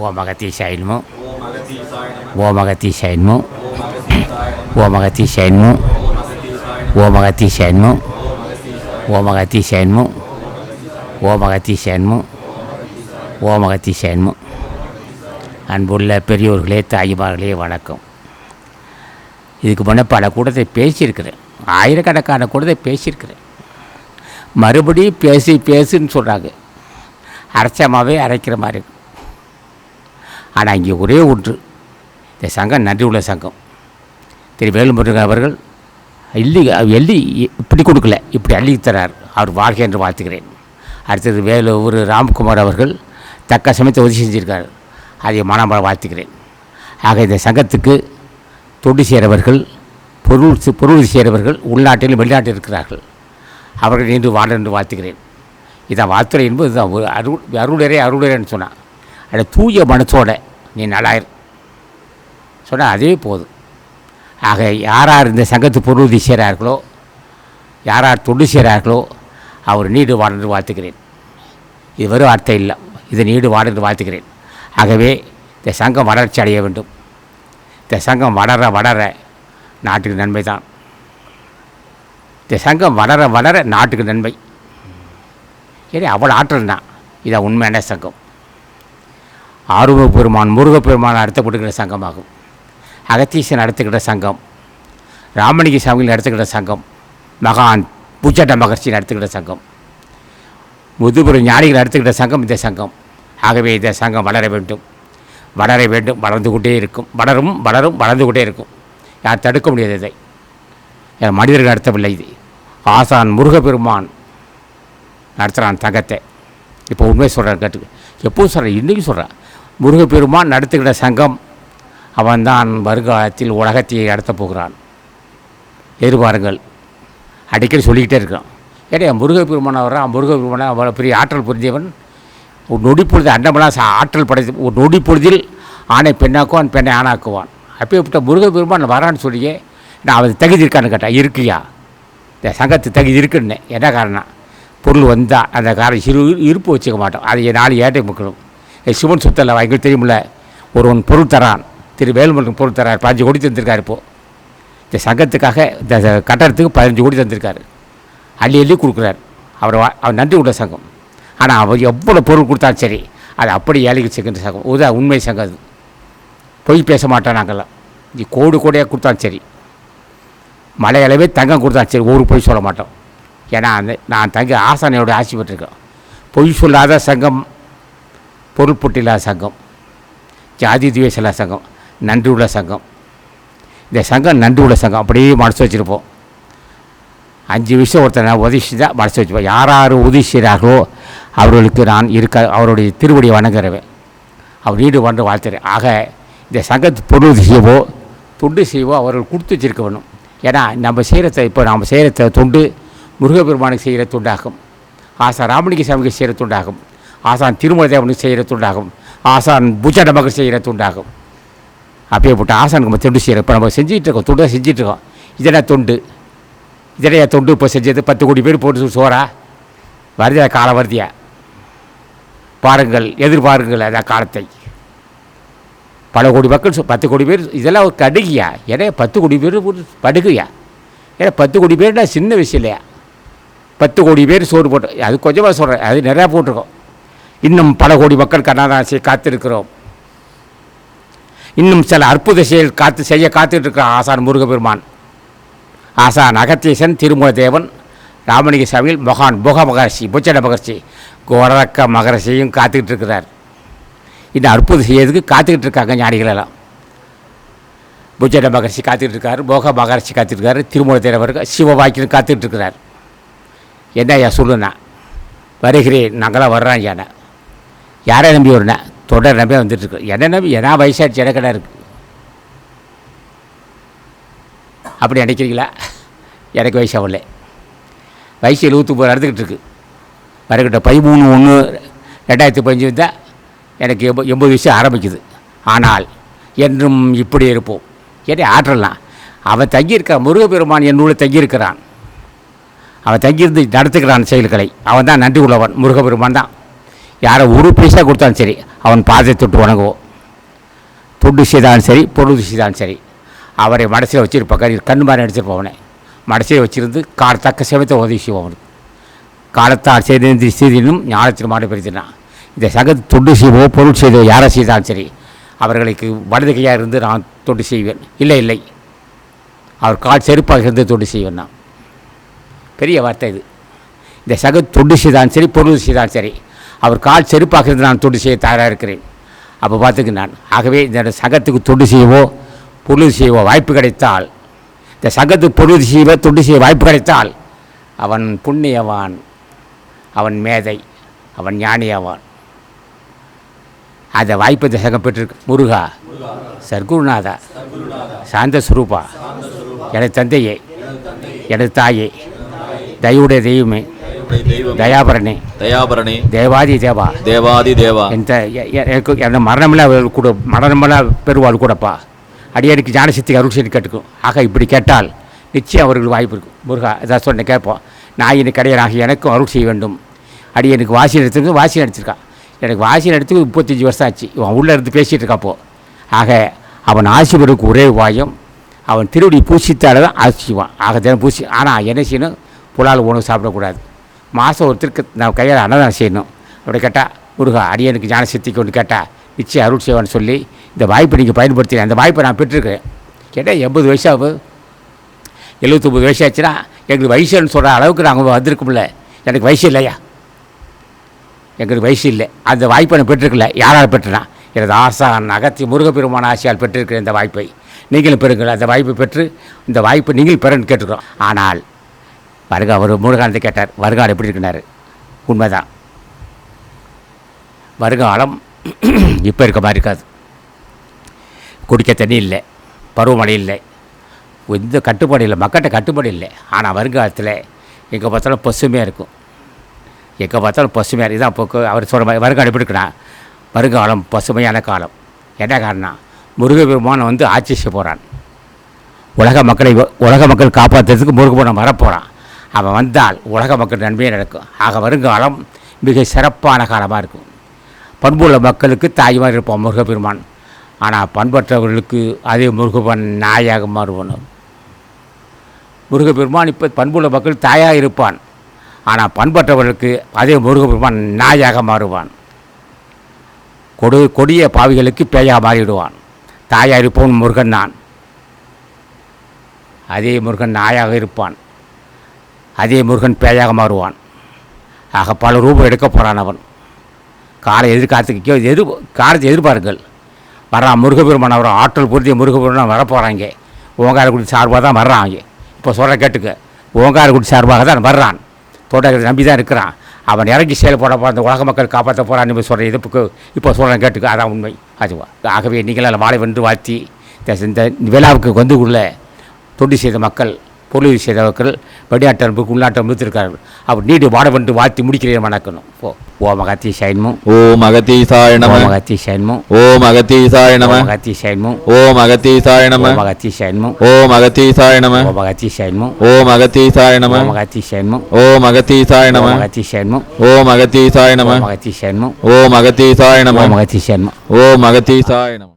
ஓம் அகத்தீசாய நமோ ஓம் ஓமகத்தி நம ஓமகத்தி அகத்தீசாய நமோ ஓம் அகத்தீசாய நம ஓமகத்தி அகத்தீசாய நமோ நமோ நமோ நமோ அன்புள்ள பெரியோர்களே தாய்மார்களே வணக்கம். இதுக்கு முன்னே பல கூட்டத்தை பேசியிருக்கிறேன். ஆயிரக்கணக்கான கூட்டத்தை பேசியிருக்கிறேன். மறுபடியும் பேசி பேசுன்னு சொல்கிறாங்க அரைச்சமாகவே அரைக்கிற மாதிரி. ஆனால் இங்கே ஒரே ஒன்று. இந்த சங்கம் நன்றி உள்ள சங்கம். திரு வேலுமுருகன் அவர்கள் எள்ளி எள்ளி இப்படி கொடுக்கல இப்படி அள்ளி தரார். அவர் வாழ்க்கை என்று வாழ்த்துக்கிறேன் அடுத்தது வேலூர் ராம்குமார் அவர்கள் தக்க சமயத்தை உதவி செஞ்சிருக்கார். அதை மனமாக வாழ்த்துக்கிறேன் ஆக இந்த சங்கத்துக்கு தொண்டு சேரவர்கள் பொருள் பொருள் சேரவர்கள் உள்நாட்டிலும் வெளிநாட்டில் இருக்கிறார்கள். அவர்கள் நின்று வாழ என்று வாழ்த்துக்கிறேன் இதான் வாழ்த்துறை என்பது. இதுதான் அருள் அருளரே அருளரேன்னு சொன்னான் அந்த தூய மனசோட நீ நல்லாயிரு சொன்னால் அதே போதும். ஆக யாரார் இந்த சங்கத்து பொருளுதவி செய்கிறார்களோ யாரார் தொண்டு செய்கிறார்களோ அவர் நீடு வாழ்ந்து வாழ்த்துக்கிறேன் இது வெறும் வார்த்தை இல்லை இது நீடு வாழ்ந்து வாழ்த்துக்கிறேன் ஆகவே இந்த சங்கம் வளர்ச்சி அடைய வேண்டும். இந்த சங்கம் வளர வளர நாட்டுக்கு நன்மை தான். இந்த சங்கம் வளர வளர நாட்டுக்கு நன்மை. ஏன்னா அவ்வளோ ஆற்றல் தான். இதான் உண்மையான சங்கம். ஆறுமுக பெருமான் முருகப்பெருமான் நடத்தப்படுகிற சங்கமாகும். அகத்தீசன் நடத்துகிற சங்கம் ராமலிங்க சாமிகள் நடத்துகிற சங்கம் மகான் பூச்சட்ட மகர்ஷி நடத்துகிற சங்கம் முதுபுற ஞானிகள் நடத்துகிற சங்கம் இந்த சங்கம். ஆகவே இந்த சங்கம் வளர வேண்டும். வளர வேண்டும் வளர்ந்து கொண்டே இருக்கும். வளரும் வளரும் வளர்ந்து கொண்டே இருக்கும். யார் தடுக்க முடியாது இதை. என் மனிதர்கள் நடத்தவில்லை இது. ஆசான் முருகப்பெருமான் நடத்துகிறான் தங்கத்தை. இப்போ உண்மை சொல்கிறேன் கேட்டு எப்போது சொல்கிறேன் இன்றைக்கும் சொல்கிறேன் முருகப்பெருமான் நடத்துகிற சங்கம் அவன்தான் வருங்காலத்தில் உலகத்தை நடத்தப் போகிறான். எதிர்பாருங்கள் அடிக்கடி சொல்லிக்கிட்டே இருக்கிறான். ஏடையா முருகப்பெருமான் வர்றான் முருகப்பெருமான அவ்வளோ பெரிய ஆற்றல் புரிஞ்சவன் ஒரு நொடி பொழுது அண்டமெல்லாம் ஆற்றல் படைத்து ஒரு நொடி பொழுதில் ஆணை பெண்ணாக்குவான் பெண்ணை ஆணாக்குவான். அப்பேற்பட்ட முருகப்பெருமான் வரான்னு சொல்லியே நான் அவன் தகுதி இருக்கான்னு கேட்டேன். இருக்கியா? இந்த சங்கத்து தகுதி இருக்குன்னு. என்ன காரணம்? பொருள் வந்தால் அந்த காரணம் சிறு இருப்பு வச்சுக்க மாட்டோம். அதை நாலு ஏட்டை முக்கணும் சிவன் சுத்தலை எங்களுக்கு தெரியுமில்ல ஒருவன் பொருள் தரான். திரு வேலுமனுக்கு பொருள் தரார். பதினஞ்சு கோடி தந்திருக்காரு இப்போது இந்த சங்கத்துக்காக இந்த கட்டடத்துக்கு பதினஞ்சு கோடி தந்திருக்காரு. அள்ளி அள்ளி கொடுக்குறாரு. அவர் அவர் நன்றி உள்ள சங்கம். ஆனால் அவர் எவ்வளோ பொருள் கொடுத்தாலும் சரி அது அப்படி ஏழைக்கு செகின்ற சங்கம். உதா உண்மை சங்கம் அது. பொய் பேச மாட்டோம் நாங்கள்லாம் இது கோடு கோடியாக கொடுத்தாலும் சரி மலையளவே தங்கம் கொடுத்தாலும் சரி ஒரு பொய் சொல்ல மாட்டோம். ஏன்னா அந்த நான் தங்க ஆசானையோட ஆசி பொய் சொல்லாத சங்கம் பொருள் சங்கம் ஜாதி துவேசலா சங்கம் நன்றி உள்ள சங்கம். இந்த சங்கம் நன்றி உள்ள சங்கம் அப்படியே மனசு வச்சுருப்போம். அஞ்சு விஷயம் ஒருத்தர் நான் உதவி தான் மனசு வச்சுப்போம் யார் யார் உதவி செய்கிறார்களோ அவர்களுக்கு நான் இருக்க அவருடைய திருவடியை வணங்குறவன். அவர் வீடு வந்து வாழ்த்துறேன். ஆக இந்த சங்கத்து பொருள் செய்யவோ தொண்டு செய்வோ அவர்கள் கொடுத்து வச்சிருக்க வேணும் ஏன்னா நம்ம செய்கிற இப்போ நம்ம செய்கிற தொண்டு முருகப்பெருமானுக்கு செய்கிற தொண்டாகும். ஆசா ராமலிங்க சாமிக்கு செய்கிற தொண்டாகும். ஆசான் திருமல தேவனுக்கு செய்கிற உண்டாகும் ஆசான் புஜா நமக்கு செய்கிற அப்படியே போட்டு ஆசானுக்கு நம்ம தொண்டு செய்கிறோம். இப்போ நம்ம செஞ்சுட்டு இருக்கோம் தொண்டு செஞ்சுட்டு இருக்கோம் இதெல்லாம் தொண்டு? இதனையா தொண்டு இப்போ செஞ்சது? பத்து கோடி பேர் போட்டு சோறா? வருதியா காலம் வருதியா? பாருங்கள் எதிர்பாருங்கள் அந்த காலத்தை. பல கோடி மக்கள் பத்து கோடி பேர் இதெல்லாம் ஒரு கடுகியா ஏன்னா பத்து கோடி பேர் படுகையா? ஏன்னா பத்து கோடி பேர்னா சின்ன விஷயம் இல்லையா? பத்து கோடி பேர் சோறு போட்டு அது கொஞ்சமாக சொல்கிறேன் அது நிறையா போட்டிருக்கோம். இன்னும் பல கோடி மக்கள் கர்நாடகாசியை காத்திருக்கிறோம். இன்னும் சில அற்புத செயல் காத்து செய்ய காத்துட்டு இருக்கிறான் ஆசான் முருகபெருமான் ஆசான் அகத்தீசன் திருமூல தேவன் ராமலிங்க சாமியில் மகான் புக மகர்ஷி புச்சட மகர்ஷி கோரக்க மகர்ஷியும் காத்துக்கிட்டு இருக்கிறார் இந்த அற்புதம் செய்யறதுக்கு காத்துக்கிட்டு இருக்காங்க ஞானிகள் எல்லாம் புஜட மகர்ஷி காத்துக்கிட்டு இருக்கார் போக மகர்ஷி காத்துட்டு இருக்காரு திருமூல தேவர் சிவவாக்கியம் காத்துக்கிட்டு இருக்கிறார் என்ன ஐயா சொல்லுண்ணா வருகிறேன் நாங்களாம் வர்றோம் ஐயாண்ணா யாரை நம்பி வரண்ணா தொடர் நம்பி வந்துட்டுருக்கு? என்ன நம்பி என்ன வயசாகிடுச்சு எனக்கடா இருக்குது அப்படி நினைக்கிறீங்களா? எனக்கு வயசு எழுபத்தி ஒம்பது நடந்துக்கிட்டு இருக்கு வரக்கிட்ட பதிமூணு ஒன்று ரெண்டாயிரத்தி பதினஞ்சு தான் எனக்கு எம்ப எண்பது வயசு ஆரம்பிக்குது. ஆனால் என்றும் இப்படி இருப்போம். ஏன்னா ஆற்றலாம். அவன் தங்கியிருக்கான் முருகப்பெருமான் என் நூலில் தங்கியிருக்கிறான். அவன் தங்கியிருந்து நடத்துகிறான் செயல்களை. அவன் தான் நன்றி உள்ளவன். முருகப்பெருமான் தான். யாரை ஒரு பைசா கொடுத்தாலும் சரி அவன் பாதத்தை தொட்டு வணங்குவோம் தொண்டு செய்தாலும் சரி பொருள் செய்தாலும் சரி. அவரை மனசில் வச்சிருப்பாங்க கண்ணு மாதிரி அடிச்சிருப்போம் அவனை. மனசில் வச்சிருந்து காலத்தக்க தக்க உதவி செய்வோம் அவனுக்கு. காலத்தால் செய்தி செய்தினும் ஞானத்தில் மாடு பெருத்தினான் இந்த சங்கத்தை தொண்டு செய்வோ பொருள் செய்தோ யாரை செய்தாலும் சரி அவர்களுக்கு வலது கையாக இருந்து நான் தொண்டு செய்வேன். இல்லை இல்லை. அவர் கால் செருப்பாக இருந்து தொண்டு செய்வேன் நான். பெரிய வார்த்தை இது. இந்த சக தொண்டு செய்தாலும் சரி பொருள் செய்தாலும் சரி அவர் கால் செருப்பாக இருந்து நான் தொண்டு செய்ய தயாராக இருக்கிறேன். அப்போ பார்த்துக்கு நான் ஆகவே இந்த சங்கத்துக்கு தொண்டு செய்யவோ பொருள் செய்யவோ வாய்ப்பு கிடைத்தால் இந்த சங்கத்துக்கு பொருள் செய்வோ தொண்டு செய்ய வாய்ப்பு கிடைத்தால் அவன் புண்ணியவான் அவன் மேதை அவன் ஞானியவான். அந்த வாய்ப்பை இந்த சங்கம் பெற்றிருக்கு. முருகா சர்க்குருநாதா சாந்த சுரூபா எனது தந்தையே எனது தாயே தயவுடைய தெய்வமே தயாபரணி தேவாதி தேவா. தேவாதி தேவா. என் த- எ- எ- எனக்கு என்ன மரணமெல்லாம் கூட மரணமெல்லாம் பெறுவாள் கூடப்பா. அடியனுக்கு ஞானசக்தி அருள் செய்து கேட்டுக்கும். ஆக இப்படி கேட்டால் நிச்சயம் அவர்களுக்கு வாய்ப்பு இருக்கும். முருகா இதான் சொன்னேன் கேட்போம். நான் இன்னைக்கு கடையனாக எனக்கும் அருள் செய்ய வேண்டும். அடியனுக்கு வாசி எடுத்துருக்கு வாசி நடிச்சிருக்கான் எனக்கு வாசி எடுத்து முப்பத்தஞ்சு வருஷம் ஆச்சு. இவன் உள்ளே இருந்து பேசிகிட்டு இருக்காப்போ ஆக அவன் ஆசி ஒரே உபாயம் அவன் திருவடி பூசித்தால தான் ஆசிவான் ஆக தினம் பூசி ஆனால் என்ன செய்யணும்? புலால் உணவு சாப்பிடக்கூடாது. மாதம் ஒருத்தருக்கு நான் கையால் அன்னதானம் செய்யணும். அப்படி கேட்டால் முருகா அடியனுக்கு ஞான சித்திக்கு ஒன்று கேட்டால் நிச்சயம் அருள் செய்வான்னு சொல்லி இந்த வாய்ப்பை நீங்கள் பயன்படுத்தினேன் அந்த வாய்ப்பை நான் பெற்றிருக்கேன் கேட்டால் எண்பது வயசாகுது எழுபத்தொம்பது வயசு ஆச்சுன்னா எங்களுக்கு வயசுன்னு சொல்கிற அளவுக்கு நாங்கள் வந்திருக்கோம்ல. எனக்கு வயசு இல்லையா? எங்களுக்கு வயசு இல்லை. அந்த வாய்ப்பை நான் பெற்றிருக்கல. யாரால் பெற்றனா? எனது ஆசான் அகத்தி முருகப்பெருமான ஆசையால் பெற்றிருக்கிற இந்த வாய்ப்பை. நீங்களும் பெறுங்கள். அந்த வாய்ப்பை பெற்று இந்த வாய்ப்பை நீங்கள் பெறன்னு கேட்டுக்கிறோம் ஆனால் வருகா அவர் முருகானத்தை கேட்டார். வருகாலம் எப்படி இருக்கிறாரு உண்மைதான். வருகாலம் இப்போ இருக்க மாதிரி இருக்காது. குடிக்க தண்ணி இல்லை பருவமழை இல்லை எந்த கட்டுப்பாடு இல்லை மக்கள்கிட்ட கட்டுப்பாடு இல்லை. ஆனால் வருங்காலத்தில் எங்கே பார்த்தாலும் பசுமையாக இருக்கும். எங்கே பார்த்தாலும் பசுமையாக இருக்குது இதான் இப்போ அவர் சொல்கிற மாதிரி வருங்காலம் எப்படி இருக்குன்னா வருங்காலம் பசுமையான காலம். என்ன காரணம் முருகபெருமான் வந்து ஆட்சி செய்ய போகிறான் உலக மக்களை உலக மக்கள் காப்பாற்றுறதுக்கு முருகபெருமான் வரப்போகிறான் அவன் வந்தால் உலக மக்கள் நன்மையே நடக்கும். ஆக வருங்காலம் மிக சிறப்பான காலமாக இருக்கும். பண்புள்ள மக்களுக்கு தாய்மார் இருப்பான் முருகப்பெருமான். ஆனால் பண்பற்றவர்களுக்கு அதே முருகப்பன் நாயாக மாறுவான்? முருகப்பெருமான் இப்போ பண்புள்ள மக்கள் தாயாக இருப்பான். ஆனால் பண்பற்றவர்களுக்கு அதே முருகப்பெருமான் நாயாக மாறுவான். கொடு கொடிய பாவிகளுக்கு பேயாக மாறிவிடுவான் தாயாக இருப்பவன் முருகன் நான் அதே முருகன் நாயாக இருப்பான். அதே முருகன் பேயாக மாறுவான். ஆக பல ரூபம் எடுக்க போகிறான் அவன். காலை எதிர்காலத்துக்கு எதிர் காலத்தை எதிர்பாருங்கள். வர்றான் முருகபெருமான் அவர் ஆற்றல் பொருத்திய முருகபெருமான் வரப்போகிறாங்க ஓங்காரக்குடி சார்பாக தான் வர்றாங்க. இப்போ சொல்கிற கேட்டுக்க. ஓங்காரக்குடி சார்பாக தான் வர்றான். தொடர்களை நம்பி தான் இருக்கிறான். அவன் இறங்கி செயல்பட போகிற அந்த உலக மக்கள் காப்பாற்ற போகிறான் சொல்கிற இதுக்கு இப்போ சொல்கிறேன் கேட்டுக்க. அதான் உண்மை. அதுவா. ஆகவே நீங்களால் வாழை வென்று வாழ்த்தி இந்த இந்த விழாவுக்கு வந்து உள்ள தொண்டு செய்த மக்கள் பொருள் செய்த மக்கள் வெளிநாட்டு அனுப்புக்கு உள்நாட்டு அனுப்பித்திருக்கார்கள் அவர் நீடு வாட வென்று வாழ்த்தி முடிக்கிறேன் வணக்கணும் ஓ ஓம் அகத்தீசாய ஓ நம மகத்தி சைன்மும் ஓம் அகத்தீசாய ஓ நம மகத்தி சைன்மும் ஓம் அகத்தீசாய ஓ நம மகத்தி சைன்மும் ஓம் அகத்தீசாய நம ஓ மகத்தி சைன்மும் ஓம் அகத்தீசாய ஓ நம மகத்தி சைன்மும் ஓம் அகத்தீசாய ஓ நம மகத்தி சைன்மும் ஓம் அகத்தீசாய ஓ நம மகத்தி சைன்மும் ஓம் அகத்தீசாய ஓ நம மகத்தி சைன்மும் ஓம் அகத்தீசாய நம